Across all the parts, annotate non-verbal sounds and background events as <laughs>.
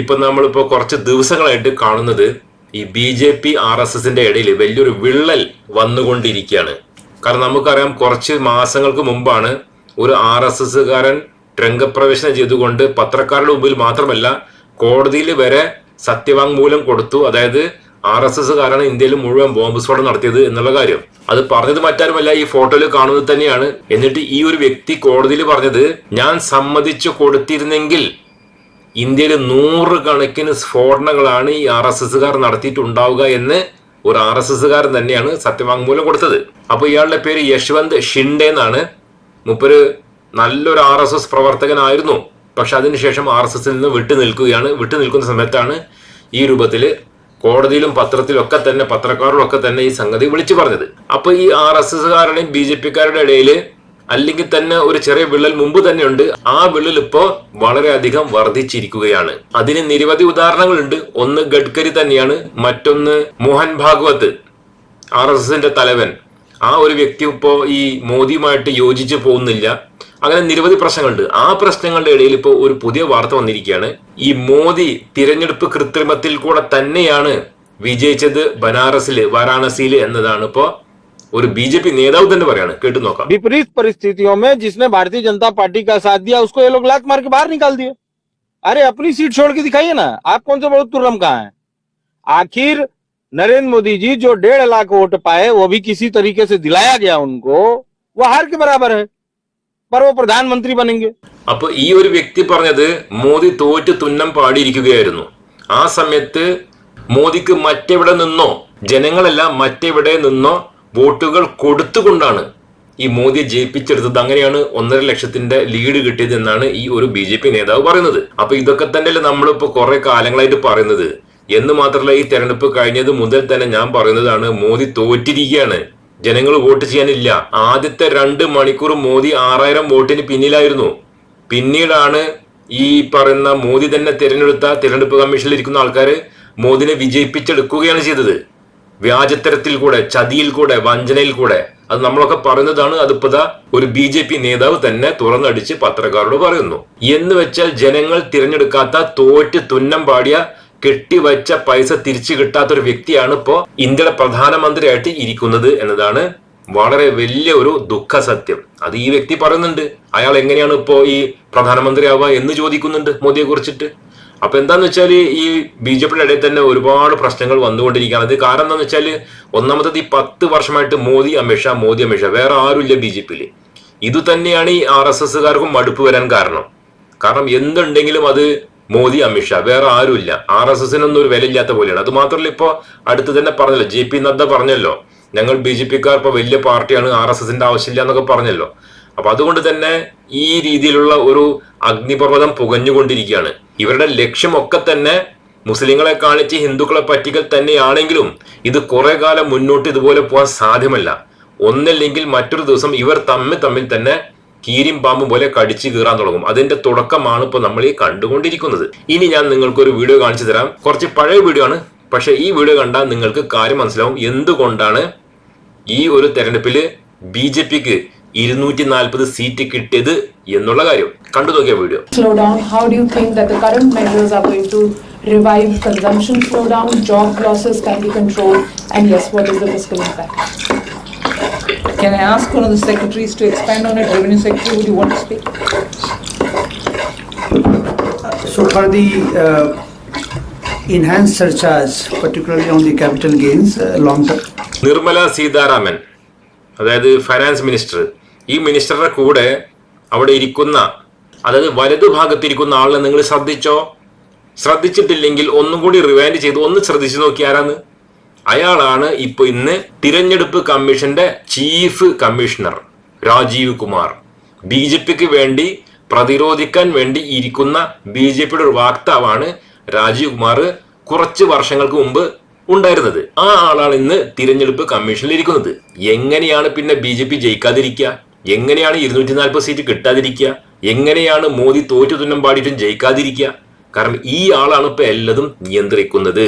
ഇപ്പൊ നമ്മളിപ്പോ കുറച്ച് ദിവസങ്ങളായിട്ട് കാണുന്നത് ഈ B J P R S എസിന്റെ ഇടയിൽ വലിയൊരു വിള്ളൽ വന്നുകൊണ്ടിരിക്കുകയാണ്. കാരണം നമുക്കറിയാം കുറച്ച് മാസങ്ങൾക്ക് മുമ്പാണ് ഒരു ആർ എസ് എസ്സുകാരൻ രംഗപ്രവേശനം ചെയ്തുകൊണ്ട് പത്രക്കാരുടെ മുമ്പിൽ മാത്രമല്ല കോടതിയിൽ വരെ സത്യവാങ്മൂലം കൊടുത്തു. അതായത് ആർ എസ് എസ്സുകാരാണ് ഇന്ത്യയിൽ മുഴുവൻ ബോംബ് സ്ഫോടനം നടത്തിയത് എന്നുള്ള കാര്യം. അത് പറഞ്ഞത് മറ്റാരുമല്ല ഈ ഫോട്ടോയിൽ കാണുന്നത് തന്നെയാണ്. എന്നിട്ട് ഈ ഒരു വ്യക്തി കോടതിയിൽ പറഞ്ഞത് ഞാൻ സമ്മതിച്ചു കൊടുത്തിരുന്നെങ്കിൽ ഇന്ത്യയിൽ നൂറുകണക്കിന് സ്ഫോടനങ്ങളാണ് ഈ ആർ എസ് എസ്സുകാർ നടത്തിയിട്ടുണ്ടാവുക എന്ന് ഒരു ആർ എസ് എസ്സുകാരൻ തന്നെയാണ് സത്യവാങ്മൂലം കൊടുത്തത്. അപ്പോൾ ഇയാളുടെ പേര് യശ്വന്ത് ഷിൻഡെ എന്നാണ്. മുപ്പര് നല്ലൊരു ആർ എസ് എസ് പ്രവർത്തകനായിരുന്നു. പക്ഷെ അതിനുശേഷം ആർ എസ് എസിൽ നിന്ന് വിട്ടു നിൽക്കുകയാണ്. വിട്ടു നിൽക്കുന്ന സമയത്താണ് ഈ രൂപത്തിൽ കോടതിയിലും പത്രത്തിലൊക്കെ തന്നെ പത്രക്കാരിലൊക്കെ തന്നെ ഈ സംഗതി വിളിച്ചു പറഞ്ഞത്. അപ്പോൾ ഈ ആർ എസ് എസ്സുകാരുടെയും ബി ജെ പിക്കാരുടെ ഇടയിൽ അല്ലെങ്കിൽ തന്നെ ഒരു ചെറിയ വിള്ളൽ മുമ്പ് തന്നെ ഉണ്ട് ആ വിള്ളൽ ഇപ്പോ വളരെയധികം വർദ്ധിച്ചിരിക്കുകയാണ്. അതിന് നിരവധി ഉദാഹരണങ്ങളുണ്ട്. ഒന്ന് ഗഡ്കരി തന്നെയാണ്. മറ്റൊന്ന് മോഹൻ ഭാഗവത് ആർ എസ് എസിന്റെ തലവൻ. ആ ഒരു വ്യക്തി ഇപ്പോ ഈ മോദിയുമായിട്ട് യോജിച്ച് പോകുന്നില്ല. അങ്ങനെ നിരവധി പ്രശ്നങ്ങളുണ്ട്. ആ പ്രശ്നങ്ങളുടെ ഇടയിൽ ഇപ്പോൾ ഒരു പുതിയ വാർത്ത വന്നിരിക്കുകയാണ്. ഈ മോദി തിരഞ്ഞെടുപ്പ് കൃത്രിമത്തിൽ കൂടെ തന്നെയാണ് വിജയിച്ചത് ബനാറസിൽ വാരാണസിയിൽ എന്നതാണ് ഇപ്പോ ഒരു ബി ജെ പി നേതാവ് തന്നെ പറയാണ് കേട്ടു നോക്കാം विपरीत परिस्थितियों में जिसने भारतीय जनता पार्टी का साथ दिया उसको ये लोग लात मार के बाहर निकाल दिए अरे अपनी सीट छोड़ के दिखाइए ना आप कौन से बहुत तुर्रम कहाँ है आखिर नरेंद्र मोदी जी जो डेढ़ लाख वोट पाए वो भी किसी तरीके से दिलाया गया उनको वो हार के बराबर है पर वो प्रधानमंत्री बनेंगे അപ്പൊ ഈ ഒരു വ്യക്തി പറഞ്ഞത് മോദി തോറ്റ് തുന്നം പാടിയിരിക്കുകയായിരുന്നു ആ സമയത്ത് മോദിക്ക് മറ്റെവിടെ നിന്നോ ജനങ്ങളല്ല മറ്റെവിടെ നിന്നോ വോട്ടുകൾ കൊടുത്തുകൊണ്ടാണ് ഈ മോദിയെ ജയിപ്പിച്ചെടുത്തത്. അങ്ങനെയാണ് ഒന്നര ലക്ഷത്തിന്റെ ലീഡ് കിട്ടിയത് എന്നാണ് ഈ ഒരു ബി ജെ പി നേതാവ് പറയുന്നത്. അപ്പൊ ഇതൊക്കെ തന്നെയല്ലേ നമ്മളിപ്പോ കുറെ കാലങ്ങളായിട്ട് പറയുന്നത്. എന്ന് മാത്രമല്ല ഈ തെരഞ്ഞെടുപ്പ് കഴിഞ്ഞത് മുതൽ തന്നെ ഞാൻ പറയുന്നതാണ് മോദി തോറ്റിരിക്കുകയാണ്. ജനങ്ങൾ വോട്ട് ചെയ്യാനില്ല. ആദ്യത്തെ രണ്ട് മണിക്കൂർ മോദി ആറായിരം വോട്ടിന് പിന്നിലായിരുന്നു. പിന്നീടാണ് ഈ പറയുന്ന മോദി തന്നെ തിരഞ്ഞെടുത്ത തിരഞ്ഞെടുപ്പ് കമ്മീഷനിൽ ഇരിക്കുന്ന ആൾക്കാര് മോദിനെ വിജയിപ്പിച്ചെടുക്കുകയാണ് ചെയ്തത്. വ്യാജത്തരത്തിൽ കൂടെ ചതിയിൽ കൂടെ വഞ്ചനയിൽ കൂടെ. അത് നമ്മളൊക്കെ പറയുന്നതാണ് അതിപ്പോ ഒരു ബി ജെ പി നേതാവ് തന്നെ തുറന്നടിച്ച് പത്രക്കാരോട് പറയുന്നു. എന്ന് വെച്ചാൽ ജനങ്ങൾ തിരഞ്ഞെടുക്കാത്ത തോറ്റ് തുന്നം പാടിയ കെട്ടിവച്ച പൈസ തിരിച്ചു കിട്ടാത്ത ഒരു വ്യക്തിയാണ് ഇപ്പോ ഇന്ത്യയുടെ പ്രധാനമന്ത്രിയായിട്ട് ഇരിക്കുന്നത് എന്നതാണ് വളരെ വലിയ ഒരു ദുഃഖ സത്യം. അത് ഈ വ്യക്തി പറയുന്നുണ്ട്. അയാൾ എങ്ങനെയാണ് ഇപ്പോ ഈ പ്രധാനമന്ത്രിയാവുക എന്ന് ചോദിക്കുന്നുണ്ട് മോദിയെ കുറിച്ചിട്ട് അപ്പൊ എന്താന്ന് വെച്ചാൽ ഈ ബി ജെ പിയുടെ ഇടയിൽ തന്നെ ഒരുപാട് പ്രശ്നങ്ങൾ വന്നുകൊണ്ടിരിക്കുകയാണ്. അത് കാരണം എന്താന്ന് വെച്ചാൽ ഒന്നാമത്തത് ഈ പത്ത് വർഷമായിട്ട് മോദി അമിത്ഷാ മോദി അമിത്ഷാ വേറെ ആരുമില്ല ബി ജെ പിയിൽ ഇത് തന്നെയാണ് ഈ ആർ എസ് എസ്സുകാർക്കും മടുപ്പ് വരാൻ കാരണം. കാരണം എന്തുണ്ടെങ്കിലും അത് മോദി അമിത്ഷാ വേറെ ആരുമില്ല. ആർ എസ് എസിനൊന്നും ഒരു വിലയില്ലാത്ത പോലെയാണ്. അത് മാത്രമല്ല ഇപ്പോൾ അടുത്ത് തന്നെ പറഞ്ഞല്ലോ ജെ പി നദ്ദ പറഞ്ഞല്ലോ ഞങ്ങൾ ബി ജെ പിക്കാർ ഇപ്പൊ വലിയ പാർട്ടിയാണ് ആർ എസ് എസിന്റെ ആവശ്യമില്ല എന്നൊക്കെ പറഞ്ഞല്ലോ. അപ്പൊ അതുകൊണ്ട് തന്നെ ഈ രീതിയിലുള്ള ഒരു അഗ്നിപർവതം പുകഞ്ഞുകൊണ്ടിരിക്കുകയാണ്. ഇവരുടെ ലക്ഷ്യമൊക്കെ തന്നെ മുസ്ലിങ്ങളെ കാണിച്ച് ഹിന്ദുക്കളെ പറ്റിക്കൽ തന്നെയാണെങ്കിലും ഇത് കുറെ കാലം മുന്നോട്ട് ഇതുപോലെ പോകാൻ സാധ്യമല്ല. ഒന്നല്ലെങ്കിൽ മറ്റൊരു ദിവസം ഇവർ തമ്മിൽ തമ്മിൽ തന്നെ കീരിം പാമ്പും പോലെ കടിച്ചു കീറാൻ തുടങ്ങും. അതിന്റെ തുടക്കമാണ് ഇപ്പൊ നമ്മൾ ഈ കണ്ടുകൊണ്ടിരിക്കുന്നത്. ഇനി ഞാൻ നിങ്ങൾക്കൊരു വീഡിയോ കാണിച്ചു തരാം. കുറച്ച് പഴയ വീഡിയോ ആണ്. പക്ഷെ ഈ വീഡിയോ കണ്ടാൽ നിങ്ങൾക്ക് കാര്യം മനസ്സിലാവും. എന്തുകൊണ്ടാണ് ഈ ഒരു തെരഞ്ഞെടുപ്പിൽ ബി ജെ പിക്ക് ഇരുന്നൂറ്റി നാൽപ്പത് സീറ്റ് കിട്ടിയത് എന്നുള്ള കാര്യം കണ്ടു നോക്കിയ video slow down? How do you think that the current measures are going to revive consumption slowdown, job losses can be controlled, and yes, what is the fiscal impact? Can I ask one of the secretaries to expand on it? Revenue Secretary, would you want to speak? So for the uh, enhanced surcharge, particularly on the capital gains, uh, long term, Nirmala Sitharaman അതായത് finance minister ഈ മിനിസ്റ്ററുടെ കൂടെ അവിടെ ഇരിക്കുന്ന അതായത് വലതുഭാഗത്തിരിക്കുന്ന ആളിനെ നിങ്ങൾ ശ്രദ്ധിച്ചോ? ശ്രദ്ധിച്ചിട്ടില്ലെങ്കിൽ ഒന്നും കൂടി റിവൈൻഡ് ചെയ്ത് ഒന്ന് ശ്രദ്ധിച്ചു നോക്കി ആരാന്ന് അയാളാണ് ഇപ്പൊ ഇന്ന് തിരഞ്ഞെടുപ്പ് കമ്മീഷന്റെ chief commissioner Rajeev Kumar. B J പിക്ക് വേണ്ടി പ്രതിരോധിക്കാൻ വേണ്ടി ഇരിക്കുന്ന ബി ജെ പിയുടെ ഒരു വാക്താവാണ് രാജീവ് കുമാർ കുറച്ച് വർഷങ്ങൾക്ക് മുമ്പ് ഉണ്ടായിരുന്നത്. ആ ആളാണ് ഇന്ന് തിരഞ്ഞെടുപ്പ് കമ്മീഷനിൽ ഇരിക്കുന്നത്. എങ്ങനെയാണ് പിന്നെ ബി ജെ പി ജയിക്കാതിരിക്കുക? എങ്ങനെയാണ് ഇരുന്നൂറ്റി നാൽപ്പത് സീറ്റ് കിട്ടാതിരിക്കുക? എങ്ങനെയാണ് മോദി തോറ്റു തുന്നം പാടിയിട്ടും ജയിക്കാതിരിക്കുക? കാരണം ഈ ആളാണ് ഇപ്പൊ എല്ലാതും നിയന്ത്രിക്കുന്നത്.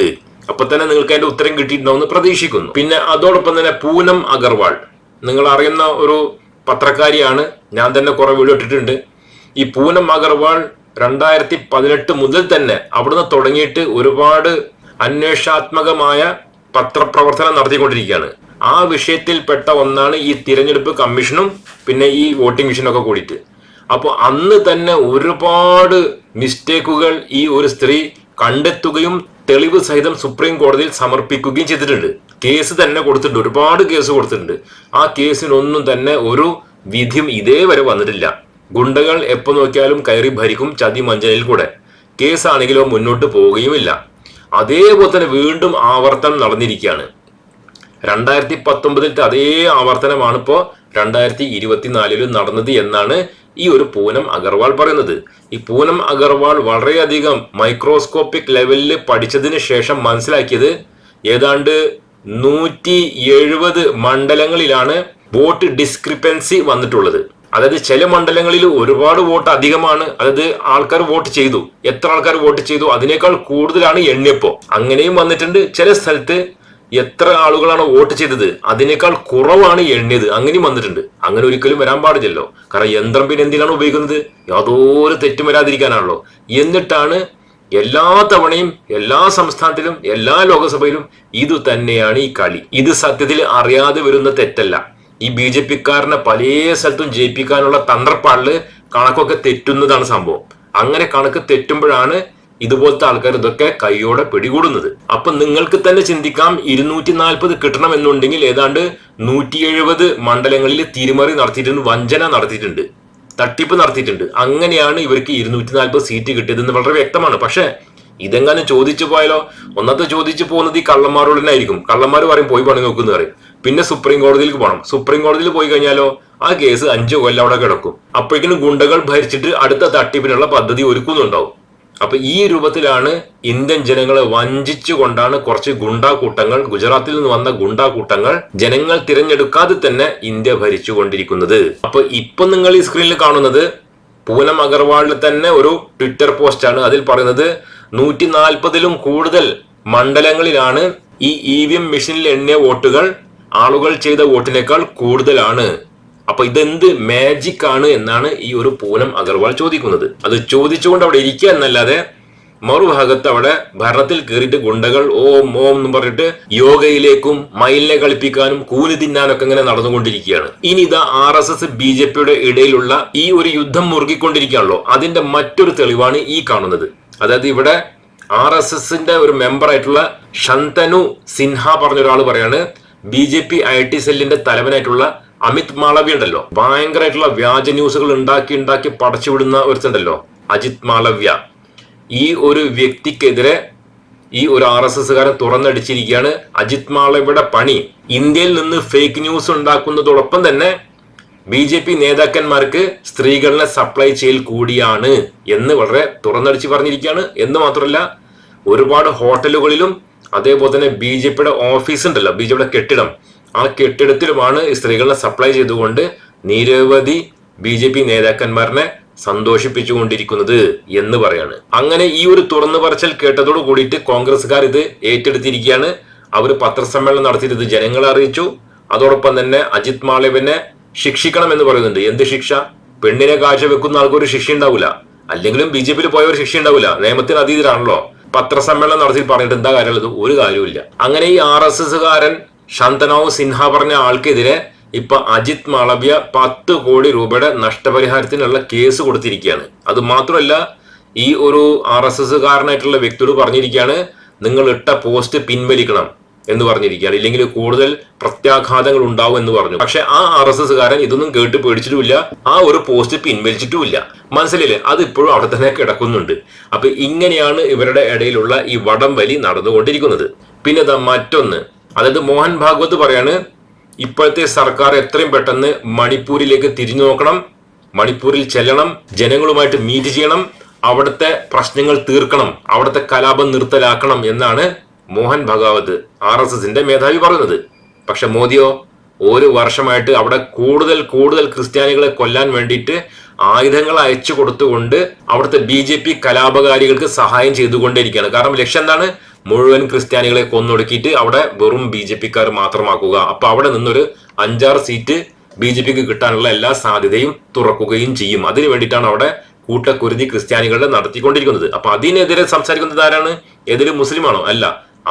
അപ്പൊ തന്നെ നിങ്ങൾക്ക് അതിന്റെ ഉത്തരം കിട്ടിയിട്ടുണ്ടാവുമെന്ന് പ്രതീക്ഷിക്കുന്നു. പിന്നെ അതോടൊപ്പം തന്നെ പൂനം അഗർവാൾ. നിങ്ങൾ അറിയുന്ന ഒരു പത്രക്കാരിയാണ്. ഞാൻ തന്നെ കുറെ വീഡിയോ ഇട്ടിട്ടുണ്ട്. ഈ പൂനം അഗർവാൾ രണ്ടായിരത്തി പതിനെട്ട് മുതൽ തന്നെ അവിടുന്ന് തുടങ്ങിയിട്ട് ഒരുപാട് അന്വേഷണാത്മകമായ പത്രപ്രവർത്തനം നടത്തിക്കൊണ്ടിരിക്കുകയാണ്. ആ വിഷയത്തിൽപ്പെട്ട ഒന്നാണ് ഈ തിരഞ്ഞെടുപ്പ് കമ്മീഷനും പിന്നെ ഈ വോട്ടിംഗ് മെഷീനും ഒക്കെ കൂടിയിട്ട്. അപ്പോൾ അന്ന് തന്നെ ഒരുപാട് മിസ്റ്റേക്കുകൾ ഈ ഒരു സ്ത്രീ കണ്ടെത്തുകയും തെളിവ് സഹിതം സുപ്രീം കോടതിയിൽ സമർപ്പിക്കുകയും ചെയ്തിട്ടുണ്ട്. കേസ് തന്നെ കൊടുത്തിട്ടുണ്ട്. ഒരുപാട് കേസ് കൊടുത്തിട്ടുണ്ട്. ആ കേസിനൊന്നും തന്നെ ഒരു വിധിയും ഇതേവരെ വന്നിട്ടില്ല. ഗുണ്ടകൾ എപ്പോ നോക്കിയാലും കയറി ഭരിക്കും ചതി മഞ്ചലിൽ കൂടെ. കേസാണെങ്കിലോ മുന്നോട്ട് പോവുകയുമില്ല. അതേപോലെ തന്നെ വീണ്ടും ആവർത്തനം നടന്നിരിക്കുകയാണ്. രണ്ടായിരത്തി പത്തൊമ്പതിലത്തെ അതേ ആവർത്തനമാണ് ഇപ്പോൾ രണ്ടായിരത്തി ഇരുപത്തിനാലിലും നടന്നത് എന്നാണ് ഈ ഒരു പൂനം അഗർവാൾ പറയുന്നത്. ഈ പൂനം അഗർവാൾ വളരെയധികം മൈക്രോസ്കോപ്പിക് ലെവലിൽ പഠിച്ചതിന് ശേഷം മനസ്സിലാക്കിയത് ഏതാണ്ട് നൂറ്റി എഴുപത് മണ്ഡലങ്ങളിലാണ് വോട്ട് ഡിസ്ക്രിപ്പൻസി വന്നിട്ടുള്ളത്. അതായത് ചില മണ്ഡലങ്ങളിൽ ഒരുപാട് വോട്ട് അധികമാണ്. അതായത് ആൾക്കാർ വോട്ട് ചെയ്തു. എത്ര ആൾക്കാർ വോട്ട് ചെയ്തു? അതിനേക്കാൾ കൂടുതലാണ് എണ്ണിയപ്പോ. അങ്ങനെയും വന്നിട്ടുണ്ട്. ചില സ്ഥലത്ത് എത്ര ആളുകളാണ് വോട്ട് ചെയ്തത്? അതിനേക്കാൾ കുറവാണ് എണ്ണിയത്. അങ്ങനെയും വന്നിട്ടുണ്ട്. അങ്ങനെ ഒരിക്കലും വരാൻ പാടില്ലല്ലോ. കാരണം യന്ത്രം പിന്നെ എന്തിനാണ് ഉപയോഗിക്കുന്നത്? യാതൊരു തെറ്റും വരാതിരിക്കാനാണല്ലോ. എന്നിട്ടാണ് എല്ലാ തവണയും എല്ലാ സംസ്ഥാനത്തിലും എല്ലാ ലോകസഭയിലും ഇത് തന്നെയാണ് ഈ കളി. ഇത് സത്യത്തിൽ അറിയാതെ വരുന്ന തെറ്റല്ല. ഈ ബി ജെ പിക്കാരനെ പല സ്ഥലത്തും ജയിപ്പിക്കാനുള്ള തന്ത്രപ്പാടിൽ കണക്കൊക്കെ തെറ്റുന്നതാണ് സംഭവം. അങ്ങനെ കണക്ക് തെറ്റുമ്പോഴാണ് ഇതുപോലത്തെ ആൾക്കാർ ഇതൊക്കെ കൈയോടെ പിടികൂടുന്നത്. അപ്പൊ നിങ്ങൾക്ക് തന്നെ ചിന്തിക്കാം ഇരുന്നൂറ്റി നാൽപ്പത് കിട്ടണം എന്നുണ്ടെങ്കിൽ ഏതാണ്ട് നൂറ്റി എഴുപത് മണ്ഡലങ്ങളിൽ തിരിമറി നടത്തിയിട്ടുണ്ട് വഞ്ചന നടത്തിയിട്ടുണ്ട് തട്ടിപ്പ് നടത്തിയിട്ടുണ്ട്. അങ്ങനെയാണ് ഇവർക്ക് ഇരുന്നൂറ്റി നാൽപ്പത് സീറ്റ് കിട്ടിയതെന്ന് വളരെ വ്യക്തമാണ്. പക്ഷേ ഇതെങ്ങാനും ചോദിച്ചു പോയാലോ? ഒന്നത്തെ ചോദിച്ചു പോകുന്നത് ഈ കള്ളന്മാരോട് തന്നെ ആയിരിക്കും. കള്ളന്മാർ പറയും പോയി പണി നോക്കുന്നു പറയും. പിന്നെ സുപ്രീം കോടതിയിലേക്ക് പോകണം. സുപ്രീം കോടതിയിൽ പോയി കഴിഞ്ഞാലോ? ആ കേസ് അഞ്ചു കൊല്ലം അവിടെ കിടക്കും. അപ്പോഴേക്കും ഗുണ്ടകൾ ഭരിച്ചിട്ട് അടുത്ത തട്ടിപ്പിനുള്ള പദ്ധതി ഒരുക്കുന്നുണ്ടാവും. അപ്പൊ ഈ രൂപത്തിലാണ് ഇന്ത്യൻ ജനങ്ങളെ വഞ്ചിച്ചുകൊണ്ടാണ് കുറച്ച് ഗുണ്ടാ കൂട്ടങ്ങൾ ഗുജറാത്തിൽ നിന്ന് വന്ന ഗുണ്ടാ കൂട്ടങ്ങൾ ജനങ്ങൾ തിരഞ്ഞെടുക്കാതെ തന്നെ ഇന്ത്യ ഭരിച്ചുകൊണ്ടിരിക്കുന്നത്. അപ്പൊ ഇപ്പൊ നിങ്ങൾ ഈ സ്ക്രീനിൽ കാണുന്നത് പൂനം അഗർവാളിൽ തന്നെ ഒരു ട്വിറ്റർ പോസ്റ്റ് ആണ്. അതിൽ പറയുന്നത് നൂറ്റി നാൽപ്പതിലും കൂടുതൽ മണ്ഡലങ്ങളിലാണ് ഈ ഇ വി എം മെഷീനിൽ എണ്ണിയ വോട്ടുകൾ ആളുകൾ ചെയ്ത വോട്ടിനേക്കാൾ കൂടുതലാണ്. അപ്പൊ ഇതെന്ത് മാജിക് ആണ് എന്നാണ് ഈ ഒരു പൂനം അഗർവാൾ ചോദിക്കുന്നത്. അത് ചോദിച്ചുകൊണ്ട് അവിടെ ഇരിക്കുക എന്നല്ലാതെ മറുഭാഗത്ത് അവിടെ ഭരണത്തിൽ കയറിയിട്ട് ഗുണ്ടകൾ ഓം ഓം എന്ന് പറഞ്ഞിട്ട് യോഗയിലേക്കും മയിലിനെ കളിപ്പിക്കാനും കൂലി തിന്നാനൊക്കെ ഇങ്ങനെ നടന്നുകൊണ്ടിരിക്കുകയാണ്. ഇനി ഇതാ R S S B J പിയുടെ ഇടയിലുള്ള ഈ ഒരു യുദ്ധം മുറുകിക്കൊണ്ടിരിക്കുകയാണല്ലോ. അതിന്റെ മറ്റൊരു തെളിവാണ് ഈ കാണുന്നത്. അതായത് ഇവിടെ ആർ എസ് എസിന്റെ ഒരു മെമ്പർ ആയിട്ടുള്ള ശന്തനു സിൻഹ പറഞ്ഞ ഒരാൾ പറയാണ് B J P I T സെല്ലിന്റെ തലവനായിട്ടുള്ള അമിത് മാളവി ഉണ്ടല്ലോ ഭയങ്കരമായിട്ടുള്ള വ്യാജ ന്യൂസുകൾ ഉണ്ടാക്കി ഉണ്ടാക്കി പടച്ചുവിടുന്ന ഒരുത്തുണ്ടല്ലോ അജിത് മാളവ്യ. ഈ ഒരു വ്യക്തിക്കെതിരെ ഈ ഒരു ആർ എസ് എസ്സുകാരൻ തുറന്നടിച്ചിരിക്കുകയാണ് അജിത് മാളവിയുടെ പണി. ഇന്ത്യയിൽ നിന്ന് ഫേക്ക് ന്യൂസ് ഉണ്ടാക്കുന്നതോടൊപ്പം തന്നെ ബി ജെ പി നേതാക്കന്മാർക്ക് സ്ത്രീകളെ സപ്ലൈ ചെയ്യൽ കൂടിയാണ് എന്ന് വളരെ തുറന്നടിച്ച് പറഞ്ഞിരിക്കുകയാണ്. എന്ന് മാത്രമല്ല ഒരുപാട് ഹോട്ടലുകളിലും അതേപോലെ തന്നെ ബി ജെ പിയുടെ ഓഫീസ് ഉണ്ടല്ലോ ബി ജെ പിയുടെ കെട്ടിടം. ആ കെട്ടിടത്തിലുമാണ് സ്ത്രീകളെ സപ്ലൈ ചെയ്തുകൊണ്ട് നിരവധി ബി ജെ പി നേതാക്കന്മാരനെ സന്തോഷിപ്പിച്ചുകൊണ്ടിരിക്കുന്നത് എന്ന് പറയാണ്. അങ്ങനെ ഈ ഒരു തുറന്നു പറച്ചൽ കേട്ടതോട് കൂടിയിട്ട് കോൺഗ്രസ്സുകാർ ഇത് ഏറ്റെടുത്തിരിക്കുകയാണ്. അവർ പത്രസമ്മേളനം നടത്തിയിട്ട് ഇത് ജനങ്ങളെ അറിയിച്ചു. അതോടൊപ്പം തന്നെ അജിത് മാളവിനെ ശിക്ഷിക്കണം എന്ന് പറയുന്നുണ്ട്. എന്ത് ശിക്ഷ? പെണ്ണിനെ കാഴ്ചവെക്കുന്ന ആൾക്ക് ഒരു ശിക്ഷ ഉണ്ടാവില്ല അല്ലെങ്കിലും ബി ജെ പിയിൽ പോയ ഒരു ശിക്ഷ ഉണ്ടാവില്ല നിയമത്തിന് അതീതരാണല്ലോ. പത്രസമ്മേളനം നടത്തി പറഞ്ഞിട്ട് എന്താ കാര്യമുള്ളത്? ഒരു കാര്യമില്ല അങ്ങനെ ഈ ആർ എസ് എസ്സുകാരൻ ശാന്തനാവ് സിൻഹ പറഞ്ഞ ആൾക്കെതിരെ ഇപ്പൊ അജിത് മാളവ്യ പത്ത് കോടി രൂപയുടെ നഷ്ടപരിഹാരത്തിനുള്ള കേസ് കൊടുത്തിരിക്കുകയാണ്. അത് മാത്രമല്ല ഈ ഒരു ആർ എസ് എസ്സുകാരനായിട്ടുള്ള വ്യക്തിയോട് പറഞ്ഞിരിക്കുകയാണ് നിങ്ങൾ ഇട്ട പോസ്റ്റ് പിൻവലിക്കണം എന്ന് പറഞ്ഞിരിക്കുകയാണ്. ഇല്ലെങ്കിൽ കൂടുതൽ പ്രത്യാഘാതങ്ങൾ ഉണ്ടാവും എന്ന് പറഞ്ഞു. പക്ഷെ ആ ആർ എസ് എസ്സുകാരൻ ഇതൊന്നും കേട്ട് പേടിച്ചിട്ടുമില്ല. ആ ഒരു പോസ്റ്റ് പിൻവലിച്ചിട്ടുമില്ല. മനസ്സിലില്ലേ അത് ഇപ്പോഴും അവിടെ തന്നെ കിടക്കുന്നുണ്ട്. അപ്പൊ ഇങ്ങനെയാണ് ഇവരുടെ ഇടയിലുള്ള ഈ വടം വലി നടന്നുകൊണ്ടിരിക്കുന്നത്. പിന്നെ മറ്റൊന്ന്. അതായത് മോഹൻ ഭാഗവത് പറയാണ് ഇപ്പോഴത്തെ സർക്കാർ എത്രയും പെട്ടെന്ന് മണിപ്പൂരിലേക്ക് തിരിഞ്ഞു നോക്കണം മണിപ്പൂരിൽ ചെല്ലണം ജനങ്ങളുമായിട്ട് മീറ്റ് ചെയ്യണം അവിടുത്തെ പ്രശ്നങ്ങൾ തീർക്കണം അവിടുത്തെ കലാപം നിർത്തലാക്കണം എന്നാണ് മോഹൻ ഭഗവത് ആർ എസ് എസിന്റെ മേധാവി പറയുന്നത്. പക്ഷെ മോദിയോ ഒരു വർഷമായിട്ട് അവിടെ കൂടുതൽ കൂടുതൽ ക്രിസ്ത്യാനികളെ കൊല്ലാൻ വേണ്ടിയിട്ട് ആയുധങ്ങൾ അയച്ചു കൊടുത്തുകൊണ്ട് അവിടുത്തെ ബി ജെ പി കലാപകാരികൾക്ക് സഹായം ചെയ്തുകൊണ്ടേയിരിക്കുകയാണ്. കാരണം ലക്ഷ്യം എന്താണ്? മുഴുവൻ ക്രിസ്ത്യാനികളെ കൊന്നൊടുക്കിയിട്ട് അവിടെ വെറും ബി ജെ പിക്കാർ മാത്രമാക്കുക. അപ്പൊ അവിടെ നിന്നൊരു അഞ്ചാറ് സീറ്റ് ബി ജെ പിക്ക് കിട്ടാനുള്ള എല്ലാ സാധ്യതയും തുറക്കുകയും ചെയ്യും. അതിനു വേണ്ടിയിട്ടാണ് അവിടെ കൂട്ടക്കുരുതി ക്രിസ്ത്യാനികളുടെ നടത്തിക്കൊണ്ടിരിക്കുന്നത്. അപ്പൊ അതിനെതിരെ സംസാരിക്കുന്നത് ആരാണ്? എതിര് മുസ്ലിമാണോ? അല്ല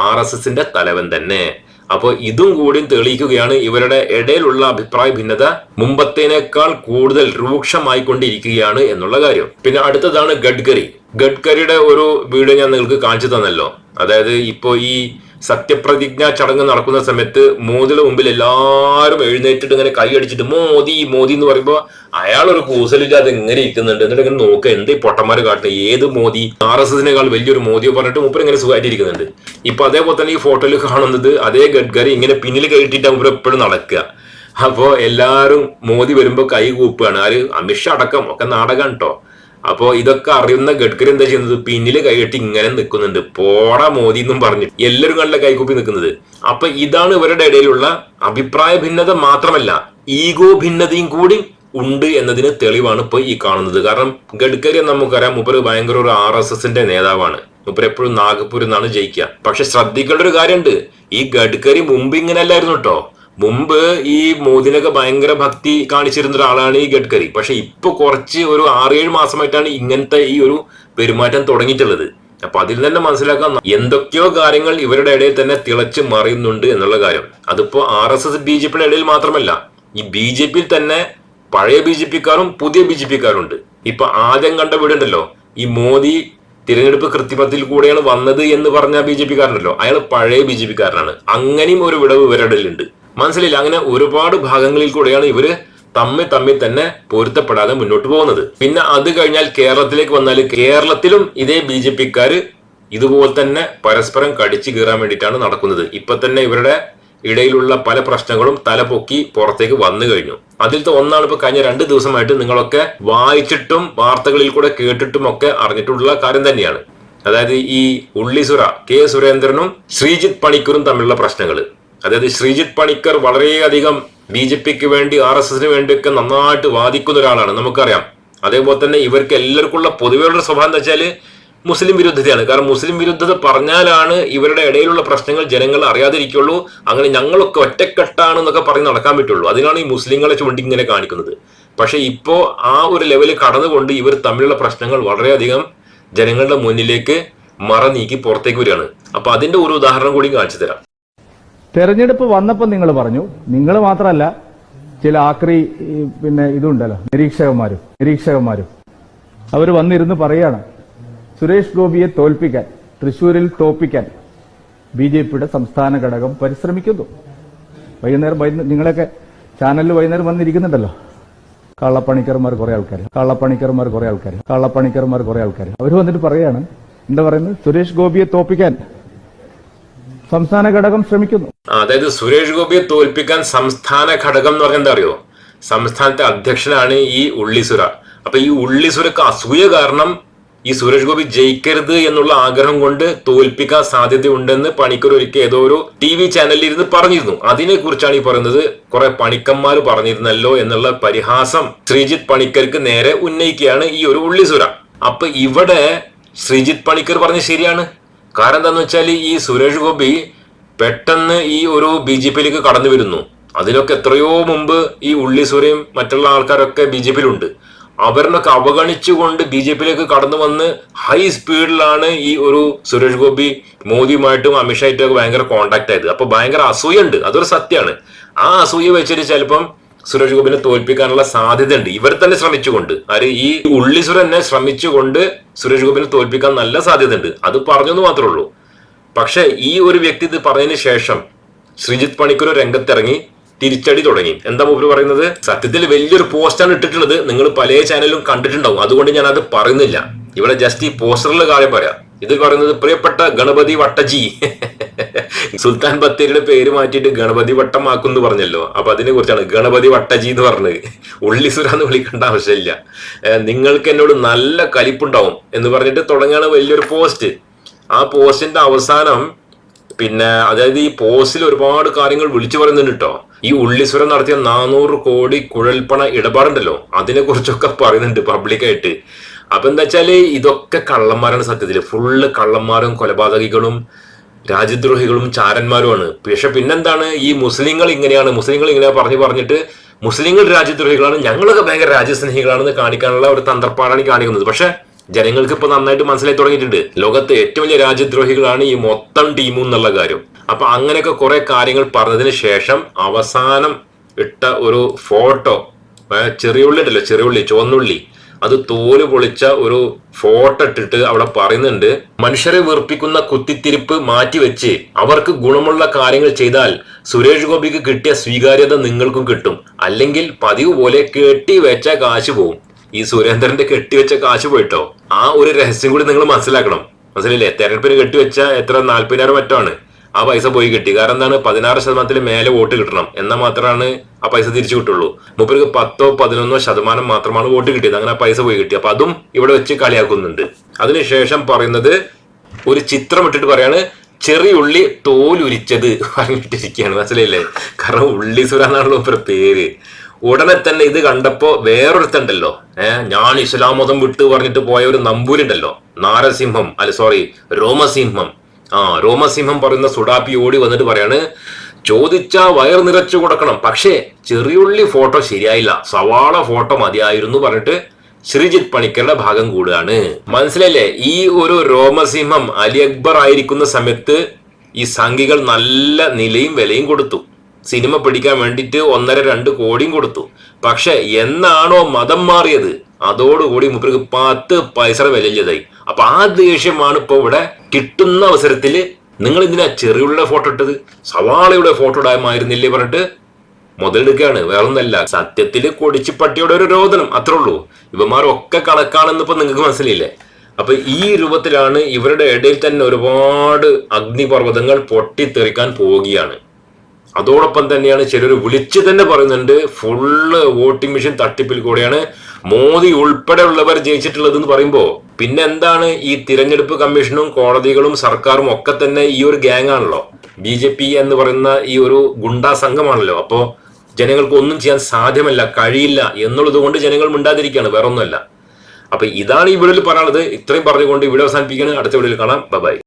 ആർ എസ് എസിന്റെ തലവൻ തന്നെ. അപ്പോൾ ഇതും കൂടി തെളിയിക്കുകയാണ് ഇവരുടെ ഇടയിലുള്ള അഭിപ്രായ ഭിന്നത മുമ്പത്തേനേക്കാൾ കൂടുതൽ രൂക്ഷമായിക്കൊണ്ടിരിക്കുകയാണ് എന്നുള്ള കാര്യം. പിന്നെ അടുത്തതാണ് ഗഡ്കരി. ഗഡ്കരിയുടെ ഒരു വീഡിയോ ഞാൻ നിങ്ങൾക്ക് കാണിച്ചു തന്നല്ലോ. അതായത് ഇപ്പോൾ ഈ സത്യപ്രതിജ്ഞ ചടങ്ങ് നടക്കുന്ന സമയത്ത് മോദിയുടെ മുമ്പിൽ എല്ലാവരും എഴുന്നേറ്റിട്ട് ഇങ്ങനെ കൈയടിച്ചിട്ട് മോദി മോദി എന്ന് പറയുമ്പോൾ അയാൾ ഒരു കൂസലില്ലാതെ ഇങ്ങനെ ഇരിക്കുന്നുണ്ട്? എന്നിട്ട് ഇങ്ങനെ നോക്കുക എന്ത് പൊട്ടന്മാർ കാട്ടുന്നത് ഏത് മോദി? ആർ എസ് എസിനേക്കാൾ വലിയൊരു മോദിയോ പറഞ്ഞിട്ട് മൂപ്പർ ഇങ്ങനെ സുഖമായിട്ട് ഇരിക്കുന്നുണ്ട് ഇപ്പൊ അതേപോലെ തന്നെ ഈ ഫോട്ടോയിൽ കാണുന്നത് അതേ ഗഡ്കരി ഇങ്ങനെ പിന്നിൽ കയറ്റിയിട്ട് മൂപ്പർ എപ്പോഴും നടക്കുക. അപ്പോ എല്ലാരും മോദി വരുമ്പോ കൈ കൂപ്പുകയാണ്. ആര്? അമിത്ഷാ അടക്കം. ഒക്കെ നാടകം കേട്ടോ അപ്പോ ഇതൊക്കെ അറിയുന്ന ഗഡ്കരി എന്താ ചെയ്യുന്നത്? പിന്നിൽ കൈകെട്ടി ഇങ്ങനെ നിൽക്കുന്നുണ്ട് പോടാ മോദി എന്നും പറഞ്ഞു. എല്ലാവരും കണ്ട കൈകൂപ്പി നിൽക്കുന്നത് അപ്പൊ ഇതാണ് ഇവരുടെ ഇടയിലുള്ള അഭിപ്രായ ഭിന്നത മാത്രമല്ല ഈഗോ ഭിന്നതയും കൂടി ഉണ്ട് എന്നതിന് തെളിവാണ് ഇപ്പൊ ഈ കാണുന്നത്. കാരണം ഗഡ്കരി നമുക്കറിയാം മുപ്പര് ഭയങ്കര ഒരു ആർ എസ് എസിന്റെ നേതാവാണ്. മുപ്പര് എപ്പോഴും നാഗ്പൂരിൽ നിന്നാണ് ജയിക്കുക. പക്ഷെ ശ്രദ്ധിക്കേണ്ട ഒരു കാര്യമുണ്ട്. ഈ ഗഡ്കരി മുമ്പ് ഇങ്ങനെ അല്ലായിരുന്നു കേട്ടോ. മുമ്പ് ഈ മോദിനൊക്കെ ഭയങ്കര ഭക്തി കാണിച്ചിരുന്ന ഒരാളാണ് ഈ ഗഡ്കരി. പക്ഷെ ഇപ്പൊ കുറച്ച് ഒരു ആറേഴ് മാസമായിട്ടാണ് ഇങ്ങനത്തെ ഈ ഒരു പെരുമാറ്റം തുടങ്ങിയിട്ടുള്ളത്. അപ്പൊ അതിൽ തന്നെ മനസ്സിലാക്കാം എന്തൊക്കെയോ കാര്യങ്ങൾ ഇവരുടെ ഇടയിൽ തന്നെ തിളച്ച് മറിയുന്നുണ്ട് എന്നുള്ള കാര്യം. അതിപ്പോ R S S B J പിയുടെ ഇടയിൽ മാത്രമല്ല ഈ ബി ജെ പിയിൽ തന്നെ പഴയ ബി ജെ പിക്കാരും പുതിയ ബി ജെ പിക്കാരുണ്ട്. ഇപ്പൊ ആദ്യം കണ്ട വീടുണ്ടല്ലോ ഈ മോദി തിരഞ്ഞെടുപ്പ് കൃത്രിമത്തിൽ കൂടെയാണ് വന്നത് എന്ന് പറഞ്ഞ ബി ജെ പിക്കാരനല്ലോ അയാൾ പഴയ ബി ജെ പിക്കാരനാണ്. അങ്ങനെയും ഒരു വിടവ് ഇവരുടെ ഇടയിലുണ്ട്. മനസ്സിലായില്ല അങ്ങനെ ഒരുപാട് ഭാഗങ്ങളിൽ കൂടെയാണ് ഇവർ തമ്മിൽ തമ്മിൽ തന്നെ പൊരുത്തപ്പെടാതെ മുന്നോട്ട് പോകുന്നത്. പിന്നെ അത് കഴിഞ്ഞാൽ കേരളത്തിലേക്ക് വന്നാൽ കേരളത്തിലും ഇതേ ബി ജെ പിക്കാര് ഇതുപോലെ തന്നെ പരസ്പരം കടിച്ചു കീറാൻ വേണ്ടിയിട്ടാണ് നടക്കുന്നത്. ഇപ്പൊ തന്നെ ഇവരുടെ ഇടയിലുള്ള പല പ്രശ്നങ്ങളും തലപൊക്കി പുറത്തേക്ക് വന്നു കഴിഞ്ഞു. അതിലത്തെ ഒന്നാണ് ഇപ്പൊ കഴിഞ്ഞ രണ്ട് ദിവസമായിട്ട് നിങ്ങളൊക്കെ വായിച്ചിട്ടും വാർത്തകളിൽ കൂടെ കേട്ടിട്ടും ഒക്കെ അറിഞ്ഞിട്ടുള്ള കാര്യം തന്നെയാണ്. അതായത് ഈ ഉള്ളിസുര കെ സുരേന്ദ്രനും ശ്രീജിത്ത് പണിക്കൂറും തമ്മിലുള്ള പ്രശ്നങ്ങൾ അതായത് ശ്രീജിത്ത് പണിക്കർ വളരെയധികം ബി ജെ പിക്ക് വേണ്ടി ആർ എസ് എസിന് വേണ്ടിയൊക്കെ നന്നായിട്ട് വാദിക്കുന്ന ഒരാളാണ് നമുക്കറിയാം. അതേപോലെ തന്നെ ഇവർക്ക് എല്ലാവർക്കുള്ള പൊതുവെയുള്ള സ്വഭാവം എന്ന് വെച്ചാൽ മുസ്ലിം വിരുദ്ധതയാണ്. കാരണം മുസ്ലിം വിരുദ്ധത പറഞ്ഞാലാണ് ഇവരുടെ ഇടയിലുള്ള പ്രശ്നങ്ങൾ ജനങ്ങൾ അറിയാതിരിക്കുള്ളൂ. അങ്ങനെ ഞങ്ങളൊക്കെ ഒറ്റക്കെട്ടാണ് എന്നൊക്കെ പറഞ്ഞ് നടക്കാൻ പറ്റുള്ളൂ. അതിനാണ് ഈ മുസ്ലിങ്ങളെ ചൂണ്ടി ഇങ്ങനെ കാണിക്കുന്നത്. പക്ഷെ ഇപ്പോൾ ആ ഒരു ലെവലിൽ കടന്നുകൊണ്ട് ഇവർ തമ്മിലുള്ള പ്രശ്നങ്ങൾ വളരെയധികം ജനങ്ങളുടെ മുന്നിലേക്ക് മറ നീക്കി പുറത്തേക്ക് വരികയാണ്. അപ്പൊ അതിന്റെ ഒരു ഉദാഹരണം കൂടി കാണിച്ചു തരാം. തെരഞ്ഞെടുപ്പ് വന്നപ്പോൾ നിങ്ങൾ പറഞ്ഞു. നിങ്ങൾ മാത്രമല്ല ചില ആക്രി പിന്നെ ഇതുണ്ടല്ലോ നിരീക്ഷകന്മാരും നിരീക്ഷകന്മാരും. അവർ വന്നിരുന്ന് പറയാണ് സുരേഷ് ഗോപിയെ തോൽപ്പിക്കാൻ തൃശൂരിൽ തോൽപ്പിക്കാൻ ബി ജെ പിയുടെ സംസ്ഥാന ഘടകം പരിശ്രമിക്കുന്നു. വൈകുന്നേരം നിങ്ങളൊക്കെ ചാനലിൽ വൈകുന്നേരം വന്നിരിക്കുന്നുണ്ടല്ലോ. കള്ളപ്പണിക്കർമാർ കുറെ ആൾക്കാർ കള്ളപ്പണിക്കർമാർ കുറെ ആൾക്കാർ കള്ളപ്പണിക്കർമാർ കുറെ ആൾക്കാർ അവർ വന്നിട്ട് പറയാണ് എന്താ പറയുന്നത്? സുരേഷ് ഗോപിയെ തോൽപ്പിക്കാൻ സംസ്ഥാന ഘടകം ശ്രമിക്കുന്നു. അതായത് സുരേഷ് ഗോപിയെ തോൽപ്പിക്കാൻ സംസ്ഥാന ഘടകം എന്ന് പറഞ്ഞാൽ എന്താ അറിയോ? സംസ്ഥാനത്തെ അധ്യക്ഷനാണ് ഈ ഉള്ളിസുര. അപ്പൊ ഈ ഉള്ളിസുരക്ക് അസൂയ കാരണം ഈ സുരേഷ് ഗോപി ജയിക്കരുത് എന്നുള്ള ആഗ്രഹം കൊണ്ട് തോൽപ്പിക്കാൻ സാധ്യതയുണ്ടെന്ന് പണിക്കർ ഒരിക്കൽ ഏതോ ഒരു ടി വി ചാനലിൽ ഇരുന്ന് പറഞ്ഞിരുന്നു. അതിനെ കുറിച്ചാണ് ഈ പറയുന്നത്. കുറെ പണിക്കന്മാർ പറഞ്ഞിരുന്നല്ലോ എന്നുള്ള പരിഹാസം ശ്രീജിത്ത് പണിക്കർക്ക് നേരെ ഉന്നയിക്കുകയാണ് ഈ ഒരു ഉള്ളിസുര. അപ്പൊ ഇവിടെ ശ്രീജിത്ത് പണിക്കർ പറഞ്ഞ ശരിയാണ്. കാരണം എന്താന്ന് വെച്ചാൽ ഈ സുരേഷ് ഗോപി പെട്ടെന്ന് ഈ ഒരു ബി ജെ പിയിലേക്ക് കടന്നു വരുന്നു. അതിലൊക്കെ എത്രയോ മുമ്പ് ഈ ഉള്ളി സുരയും മറ്റുള്ള ആൾക്കാരൊക്കെ ബി ജെ പിയിലുണ്ട്. അവരിനൊക്കെ അവഗണിച്ചുകൊണ്ട് ബി ജെ പിയിലേക്ക് കടന്നു വന്ന് ഹൈ സ്പീഡിലാണ് ഈ ഒരു സുരേഷ് ഗോപി മോദിയുമായിട്ടും അമിത്ഷായിട്ടും ഒക്കെ ഭയങ്കര കോണ്ടാക്ട് ആയത്. അപ്പൊ ഭയങ്കര അസൂയുണ്ട്. അതൊരു സത്യമാണ് ആ അസൂയ വെച്ചിട്ട് ചിലപ്പം സുരേഷ് ഗോപിനെ തോൽപ്പിക്കാനുള്ള സാധ്യത ഉണ്ട് ഇവർ തന്നെ ശ്രമിച്ചുകൊണ്ട്. ആര്? ഈ ഉള്ളിസുരനെ ശ്രമിച്ചുകൊണ്ട് സുരേഷ് ഗോപിനെ തോൽപ്പിക്കാൻ നല്ല സാധ്യത ഉണ്ട് അത് പറഞ്ഞെന്ന് മാത്രമേ ഉള്ളൂ. പക്ഷെ ഈ ഒരു വ്യക്തി ഇത് പറഞ്ഞതിന് ശേഷം ശ്രീജിത്ത് പണിക്കർ രംഗത്തിറങ്ങി തിരിച്ചടി തുടങ്ങി. എന്താ മൂപ്പര് പറയുന്നത്? സത്യത്തിൽ വലിയൊരു പോസ്റ്റാണ് ഇട്ടിട്ടുള്ളത്. നിങ്ങൾ പല ചാനലും കണ്ടിട്ടുണ്ടാവും. അതുകൊണ്ട് ഞാൻ അത് പറയുന്നില്ല. ഇവിടെ ജസ്റ്റ് ഈ പോസ്റ്ററിലെ കാര്യം പറയാം. ഇത് പറയുന്നത് പ്രിയപ്പെട്ട ഗണപതി വട്ടജി. സുൽത്താൻ ബത്തേരിയുടെ പേര് മാറ്റിയിട്ട് ഗണപതി വട്ടമാക്കും എന്ന് പറഞ്ഞല്ലോ. അപ്പൊ അതിനെ കുറിച്ചാണ് ഗണപതി വട്ടജി എന്ന് പറഞ്ഞത്. ഉള്ളിസുര എന്ന് വിളിക്കേണ്ട ആവശ്യമില്ല. നിങ്ങൾക്ക് എന്നോട് നല്ല കലിപ്പുണ്ടാവും എന്ന് പറഞ്ഞിട്ട് തുടങ്ങുകയാണ് വലിയൊരു പോസ്റ്റ്. ആ പോസ്റ്റിന്റെ അവസാനം പിന്നെ അതായത് ഈ പോസ്റ്റിൽ ഒരുപാട് കാര്യങ്ങൾ വിളിച്ചു പറയുന്നുണ്ട് കേട്ടോ. ഈ ഉള്ളിസുരം നടത്തിയ നാനൂറ് കോടി കുഴൽപ്പണ ഇടപാടുണ്ടല്ലോ. അതിനെ കുറിച്ചൊക്കെ പറയുന്നുണ്ട് പബ്ലിക്കായിട്ട് അപ്പൊ എന്താ വെച്ചാൽ ഇതൊക്കെ കള്ളന്മാരാണ് സത്യത്തിൽ. ഫുള്ള് കള്ളന്മാരും കൊലപാതകികളും രാജ്യദ്രോഹികളും ചാരന്മാരുമാണ്. പക്ഷെ പിന്നെന്താണ്? ഈ മുസ്ലിങ്ങൾ ഇങ്ങനെയാണ്. മുസ്ലിങ്ങൾ ഇങ്ങനെ പറഞ്ഞു പറഞ്ഞിട്ട് മുസ്ലിങ്ങൾ രാജ്യദ്രോഹികളാണ്. ഞങ്ങളൊക്കെ ഭയങ്കര രാജ്യസ്നേഹികളാണെന്ന് കാണിക്കാനുള്ള ഒരു തന്ത്രപ്പാടാണ് കാണിക്കുന്നത്. പക്ഷെ ജനങ്ങൾക്ക് ഇപ്പൊ നന്നായിട്ട് മനസ്സിലായി തുടങ്ങിയിട്ടുണ്ട്. ലോകത്തെ ഏറ്റവും വലിയ രാജ്യദ്രോഹികളാണ് ഈ മൊത്തം ടീമും എന്നുള്ള കാര്യം. അപ്പൊ അങ്ങനെയൊക്കെ കുറെ കാര്യങ്ങൾ പറഞ്ഞതിന് ശേഷം അവസാനം ഇട്ട ഒരു ഫോട്ടോ ചെറിയുള്ളി ഉണ്ടല്ലോ ചെറിയുള്ളി ചുവന്നുള്ളി. അത് തോൽ പൊളിച്ച ഒരു ഫോട്ടോ ഇട്ടിട്ട് അവിടെ പറയുന്നുണ്ട് മനുഷ്യരെ വെറുപ്പിക്കുന്ന കുത്തിത്തിരിപ്പ് മാറ്റിവെച്ച് അവർക്ക് ഗുണമുള്ള കാര്യങ്ങൾ ചെയ്താൽ സുരേഷ് ഗോപിക്ക് കിട്ടിയ സ്വീകാര്യത നിങ്ങൾക്കും കിട്ടും. അല്ലെങ്കിൽ പതിവ് പോലെ കെട്ടിവെച്ച കാശ് പോവും. ഈ സുരേന്ദ്രന്റെ കെട്ടിവെച്ച കാശ് പോയിട്ടോ? ആ ഒരു രഹസ്യം കൂടി നിങ്ങൾ മനസ്സിലാക്കണം. മനസ്സിലല്ലേ തെരഞ്ഞെടുപ്പിന് കെട്ടിവെച്ച എത്ര നാല്പതിനായിരം മറ്റോ ആണ് ആ പൈസ പോയി കിട്ടി. കാരണം എന്താണ്? പതിനാറ് ശതമാനത്തിൽ മേലെ വോട്ട് കിട്ടണം. എന്നാൽ മാത്രമാണ് ആ പൈസ തിരിച്ചു കിട്ടുള്ളൂ. മൂപ്പർക്ക് പത്തോ പതിനൊന്നോ ശതമാനം മാത്രമാണ് വോട്ട് കിട്ടിയത്. അങ്ങനെ ആ പൈസ പോയി കിട്ടി. അപ്പൊ അതും ഇവിടെ വെച്ച് കളിയാക്കുന്നുണ്ട്. അതിനുശേഷം പറയുന്നത് ഒരു ചിത്രം ഇട്ടിട്ട് പറയാണ് ചെറിയുള്ളി തോലുരിച്ചത് <laughs> പറഞ്ഞിട്ടിരിക്കുകയാണ്. മനസ്സിലായില്ലേ? കാരണം ഉള്ളി സുരാന്നാണല്ലോ ഇവരുടെ പേര് ഉടനെ തന്നെ ഇത് കണ്ടപ്പോ വേറൊരുത്തണ്ടല്ലോ. ഏഹ് ഞാൻ ഇസ്ലാം മതം വിട്ടു പറഞ്ഞിട്ട് പോയ ഒരു നമ്പൂരുണ്ടല്ലോ. നാരസിംഹം അല്ല സോറി രോമസിംഹം. ആ രോമസിംഹം പറയുന്ന സുഡാപ്പി ഓടി വന്നിട്ട് പറയാണ് ചോദിച്ച വയർ നിറച്ചു കൊടുക്കണം പക്ഷേ ചെറിയുള്ളി ഫോട്ടോ ശരിയായില്ല സവാള ഫോട്ടോ മതിയായിരുന്നു പറഞ്ഞിട്ട് ശ്രീജിത് പണിക്കരുടെ ഭാഗം കൂടുകയാണ്. മനസ്സിലല്ലേ ഈ ഒരു രോമസിംഹം അലി അക്ബർ ആയിരിക്കുന്ന സമയത്ത് ഈ സംഘികൾ നല്ല നിലയും വിലയും കൊടുത്തു. സിനിമ പിടിക്കാൻ വേണ്ടിയിട്ട് ഒന്നര രണ്ട് കോടിയും കൊടുത്തു. പക്ഷെ എന്നാണോ മതം മാറിയത്? അതോടുകൂടി മുപ്പർക്ക് പത്ത് പൈസ വിലയില്ലതായി അപ്പൊ ആ ദേഷ്യമാണ് ഇപ്പൊ ഇവിടെ കിട്ടുന്ന അവസരത്തിൽ നിങ്ങൾ എന്തിനാ ചെറിയുള്ള ഫോട്ടോ ഇട്ടത്? സവാളയുടെ ഫോട്ടോ ഇടാമായിരുന്നില്ലേ പറഞ്ഞിട്ട് മുതലെടുക്കുകയാണ്. വേറൊന്നല്ല സത്യത്തിൽ കൊടിച്ചിപ്പട്ടിയുടെ ഒരു രോദനം അത്രേ ഉള്ളൂ. ഇവന്മാരൊക്കെ കണക്കാണെന്ന് ഇപ്പൊ നിങ്ങൾക്ക് മനസ്സിലായില്ലേ? അപ്പൊ ഈ രൂപത്തിലാണ് ഇവരുടെ ഇടയിൽ തന്നെ ഒരുപാട് അഗ്നിപർവതങ്ങൾ പൊട്ടിത്തെറിക്കാൻ പോവുകയാണ്. അതോടൊപ്പം തന്നെയാണ് ചിലർ വിളിച്ചു തന്നെ പറയുന്നുണ്ട് ഫുള്ള് വോട്ടിംഗ് മെഷീൻ തട്ടിപ്പിൽ കൂടെയാണ് മോദി ഉൾപ്പെടെയുള്ളവർ ജയിച്ചിട്ടുള്ളത് എന്ന് പറയുമ്പോൾ പിന്നെ എന്താണ് ഈ തിരഞ്ഞെടുപ്പ് കമ്മീഷനും കോടതികളും സർക്കാരും ഒക്കെ തന്നെ ഈ ഒരു ഗ്യാങ് ആണല്ലോ. ബി ജെ പി എന്ന് പറയുന്ന ഈ ഒരു ഗുണ്ടാ സംഘമാണല്ലോ. അപ്പോ ജനങ്ങൾക്ക് ഒന്നും ചെയ്യാൻ സാധ്യമല്ല കഴിയില്ല എന്നുള്ളത് കൊണ്ട് ജനങ്ങൾ മിണ്ടാതിരിക്കുകയാണ് വേറെ ഒന്നുമല്ല അപ്പൊ ഇതാണ് ഈ വീഡിയോയിൽ പറയാനുള്ളത് ഇത്രയും പറഞ്ഞുകൊണ്ട് ഇവിടെ അവസാനിപ്പിക്കുന്നത് അടുത്ത വീഡിയോയിൽ കാണാം. ബൈ